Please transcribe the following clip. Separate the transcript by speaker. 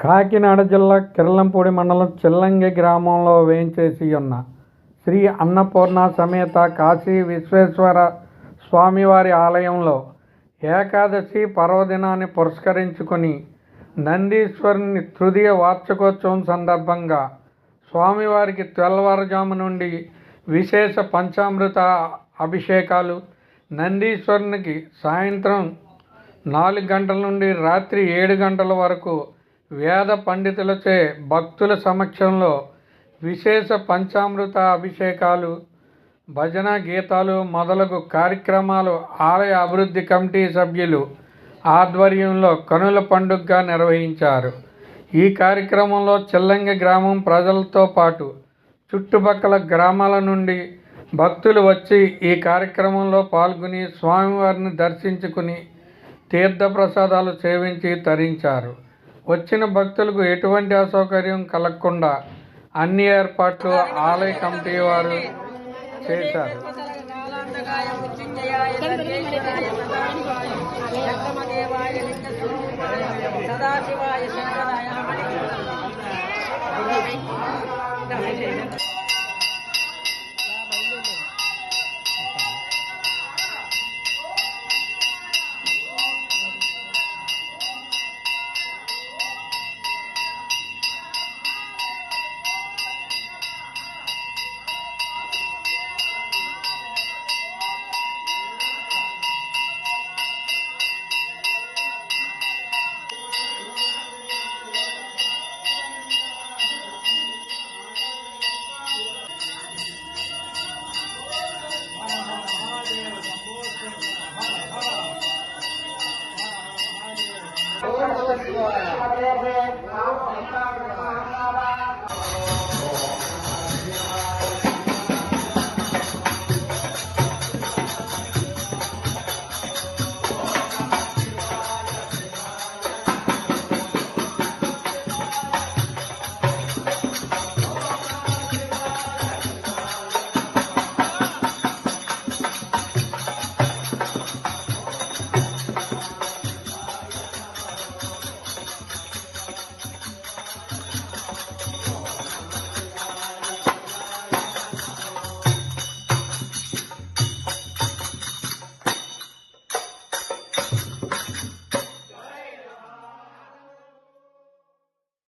Speaker 1: కాకినాడ జిల్లా కిర్లంపూడి మండలం చిల్లంగి గ్రామంలో వేయించేసి ఉన్న శ్రీ అన్నపూర్ణ సమేత కాశీ విశ్వేశ్వర స్వామివారి ఆలయంలో ఏకాదశి పర్వదినాన్ని పురస్కరించుకొని నందీశ్వరుని తృతీయ వార్షికోత్సవం సందర్భంగా స్వామివారికి తెల్లవారుజాము నుండి విశేష పంచామృత అభిషేకాలు నందీశ్వరునికి సాయంత్రం నాలుగు గంటల నుండి రాత్రి ఏడు గంటల వరకు వేద పండితులచే భక్తుల సమక్షంలో విశేష పంచామృత అభిషేకాలు భజన గీతాలు మొదలగు కార్యక్రమాలు ఆలయ అభివృద్ధి కమిటీ సభ్యులు ఆధ్వర్యంలో కనుల పండుగగా నిర్వహించారు. ఈ కార్యక్రమంలో చిల్లంగి గ్రామం ప్రజలతో పాటు చుట్టుపక్కల గ్రామాల నుండి భక్తులు వచ్చి ఈ కార్యక్రమంలో పాల్గొని స్వామివారిని దర్శించుకుని తీర్థప్రసాదాలు సేవించి తరించారు. వచ్చిన భక్తులకు ఎటువంటి అసౌకర్యం కలగకుండా అన్ని ఏర్పాట్లు ఆలయ కమిటీ వారు చేశారు.
Speaker 2: సదాశివాయ